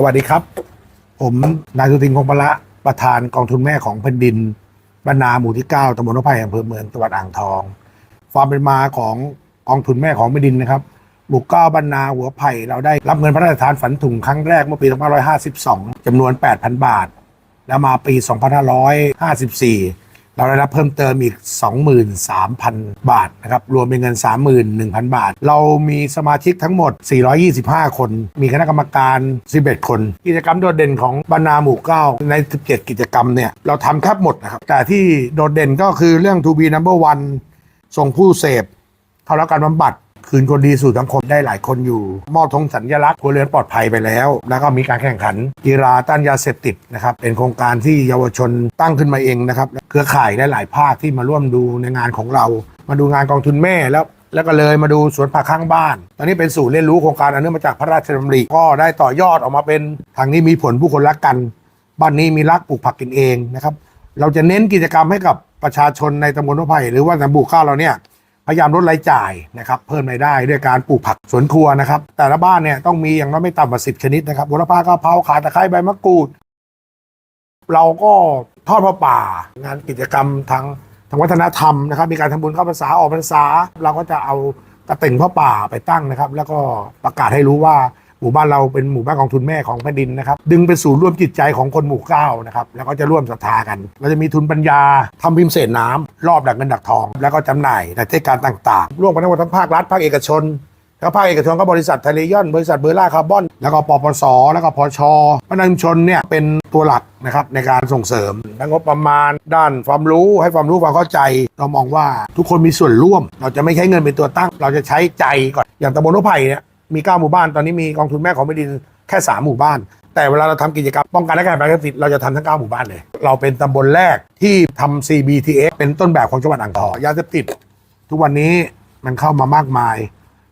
สวัสดีครับ ผมนายสุทินคงพละประธานกองทุนแม่ของแผ่นดินบรรนาหมู่ที่ 9ตำบลนพไพอำเภอเมืองจังหวัดอ่างทองความเป็นมาของกองทุนแม่ของแผ่นดินนะครับหมู่เก้าบรรนาหัวไผ่เราได้รับเงินพระราชทานฝันถุงครั้งแรกเมื่อปี2552จำนวน 8,000 บาท แล้วมาปี 2554 เราได้รับเพิ่มเติมอีก 23,000 บาทนะครับรวมเป็นเงิน 31,000 บาท เรามีสมาชิกทั้งหมด 425 คน มีคณะกรรมการ 11 คน กิจกรรมโดดเด่นของบรรณาหมู่9ใน 17 กิจกรรมเนี่ยเราทำแทบหมดนะครับแต่ที่โดดเด่นก็คือเรื่อง to be number one ส่งผู้เสพเข้ารับการบำบัด คืนคนดีสู่สังคมได้หลายคนอยู่ มอบธงสัญลักษณ์ครัวเรือนปลอดภัยไปแล้ว แล้วก็มีการแข่งขันกีฬาต้านยาเสพติดนะครับเป็นโครงการที่เยาวชนตั้งขึ้นมาเองนะครับเครือข่ายได้หลายภาคที่มาร่วมดูในงานของเรา มาดูงานกองทุนแม่แล้วแล้วก็เลยมาดูสวนผักข้างบ้าน ตอนนี้เป็นศูนย์เรียนรู้โครงการอันเนื่องมาจากพระราชดำริ ก็ได้ต่อยอดออกมาเป็นทางนี้มีผลผู้คนรักกัน บ้านนี้มีรักปลูกผักกินเองนะครับ เราจะเน้นกิจกรรมให้กับประชาชนในตำบลนพไผ่หรือว่าตำบลข้าวเราเนี่ย พยายามลดรายจ่ายนะครับเพิ่มรายได้ด้วยการปลูกผักสวนครัวนะครับแต่ละบ้านเนี่ยต้องมีอย่างน้อยไม่ต่ำกว่าสิบชนิดนะครับโหระพากะเพราขาตะไคร้ใบมะกรูด เราก็ทอดผ้าป่างานกิจกรรมทางทางวัฒนธรรมนะครับมีการทำบุญเข้าพรรษาออกพรรษา เราก็จะเอากระติ่งผ้าป่าไปตั้งนะครับ แล้วก็ประกาศให้รู้ว่า หมู่บ้านเราเป็นหมู่บ้านกองทุนแม่ของแผ่นดินนะครับ ดึงเป็นศูนย์ร่วมจิตใจของคนหมู่เก้านะครับ แล้วก็จะร่วมศรัทธากัน เราจะมีทุนปัญญาทำพิมพ์เศษน้ำรอบดักเงินดักทอง แล้วก็จำหน่ายในเทศกาลต่างๆ ร่วมกันทั้งภาครัฐภาคเอกชนแล้วภาคเอกชนก็บริษัททะเลยอน บริษัทเบอร์ล่าคาร์บอน แล้วก็ปปส แล้วก็พชพนักงาชนเนี่ยเป็นตัวหลักนะครับในการส่งเสริมทั้งงบประมาณ ด้านความรู้ให้ความรู้ความเข้าใจ เรามองว่าทุกคนมีส่วนร่วม เราจะไม่ใช้เงินเป็นตัวตั้ง เราจะใช้ใจก่อน อย่างตำบลนไผ่เนี่ย มี9หมู่บ้านตอนนี้มีกองทุนแม่ของแผ่นดินแค่3หมู่บ้าน แต่เวลาเราทำกิจกรรมป้องกันและแก้ปัญหายาเสพติดเราจะทำทั้ง9หมู่บ้านเลย เราเป็นตำบลแรกที่ทำ CBTX เป็นต้นแบบของจังหวัดอ่างทองยาเสพติด ทุกวันนี้มันเข้ามามากมาย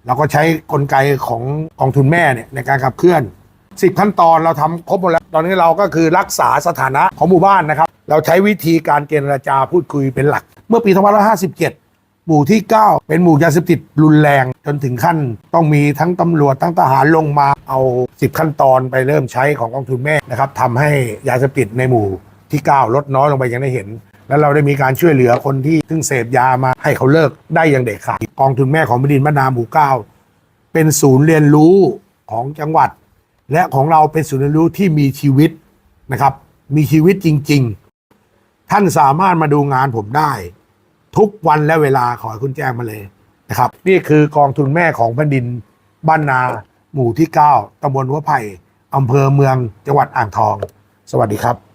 เราก็ใช้กลไกของกองทุนแม่เนี่ยในการขับเคลื่อน10ขั้นตอนเราทำครบหมดแล้ว ตอนนี้เราก็คือรักษาสถานะของหมู่บ้านนะครับ เราใช้วิธีการเจรจาพูดคุยเป็นหลัก เมื่อปี 2557 หมู่ที่ 9 เป็นหมู่ยาเสพติดรุนแรง จนถึงขั้นต้องมีทั้งตำรวจทั้งทหารลงมาเอา 10 ขั้นตอนไปเริ่มใช้ของกองทุนแม่นะครับทำให้ยาเสพติดในหมู่ที่ 9 ลดน้อยลงไปอย่างได้เห็น แล้วเราได้มีการช่วยเหลือคนที่ซึ่งเสพยามาให้เขาเลิกได้อย่างเด็ดขาดกองทุนแม่ของบดินทร์บ้านนาหมู่เก้าเป็นศูนย์เรียนรู้ของจังหวัด และของเราเป็นศูนย์เรียนรู้ที่มีชีวิตนะครับมีชีวิตจริง ๆ ท่านสามารถมาดูงานผมได้ ทุกวันและเวลาขอให้คุณแจ้งมาเลยนะครับ นี่คือกองทุนแม่ของแผ่นดิน บ้านนาหมู่ที่ 9ตำบลหัวไผ่อำเภอเมืองจังหวัดอ่างทอง สวัสดีครับ